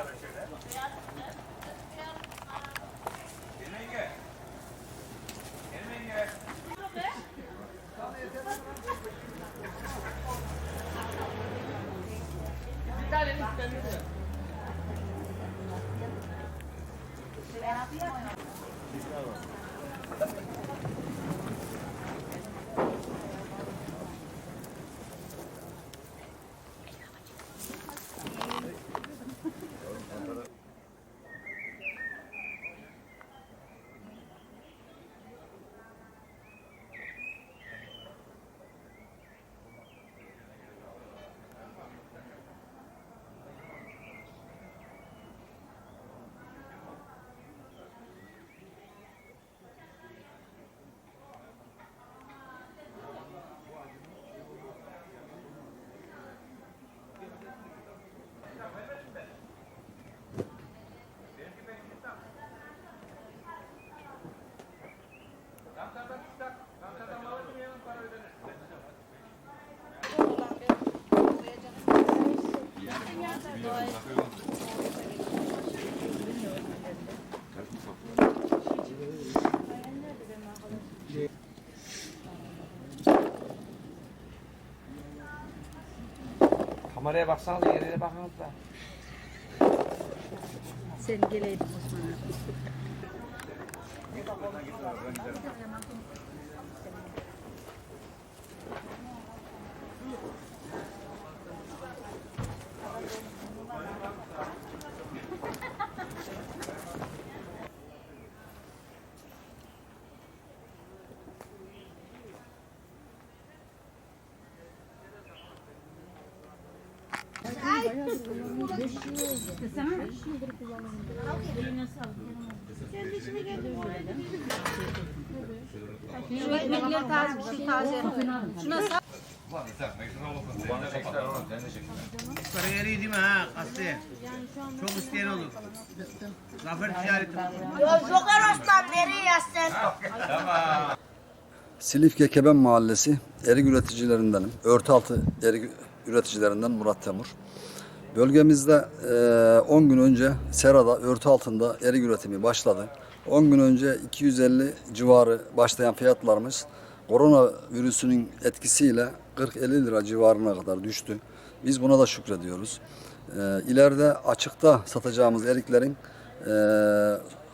alın şöyle. Gelin yenge. Gelin yenge. Kameraya baksana da yerine bakın da. Sen geleydin Osman abi. Şu ekmekleri taze, şu taze. Şuna sal. Kariyeri mi ha Aslı? Çok isteyen olur. Zafer ticareti. Sokar Osman nereye yazsın? Silifke Keben Mahallesi erik üreticilerindenim. Örtüaltı erik üreticilerinden Murat Temur. Bölgemizde eee, 10 gün önce Serada örtü altında erik üretimi başladı. 10 gün önce 250 civarı başlayan fiyatlarımız korona virüsünün etkisiyle 40-50 lira civarına kadar düştü. Biz buna da şükrediyoruz. İleride açıkta satacağımız eriklerin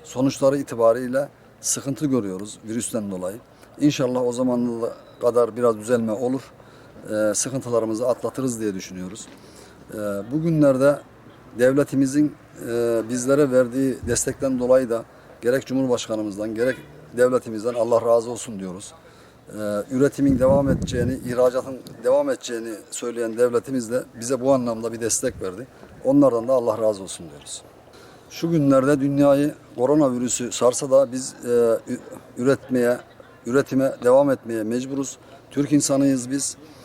sonuçları itibariyle sıkıntı görüyoruz virüsten dolayı. İnşallah o zamana kadar biraz düzelme olur. Sıkıntılarımızı atlatırız diye düşünüyoruz. Eee, bugünlerde devletimizin eee, bizlere verdiği destekten dolayı da gerek Cumhurbaşkanımızdan gerek devletimizden Allah razı olsun diyoruz. Eee, üretimin devam edeceğini, ihracatın devam edeceğini söyleyen devletimiz de bize bu anlamda bir destek verdi. Onlardan da Allah razı olsun diyoruz. Şu günlerde dünyayı koronavirüsü sarsa da biz e, üretmeye, üretime devam etmeye mecburuz. Türk insanıyız biz.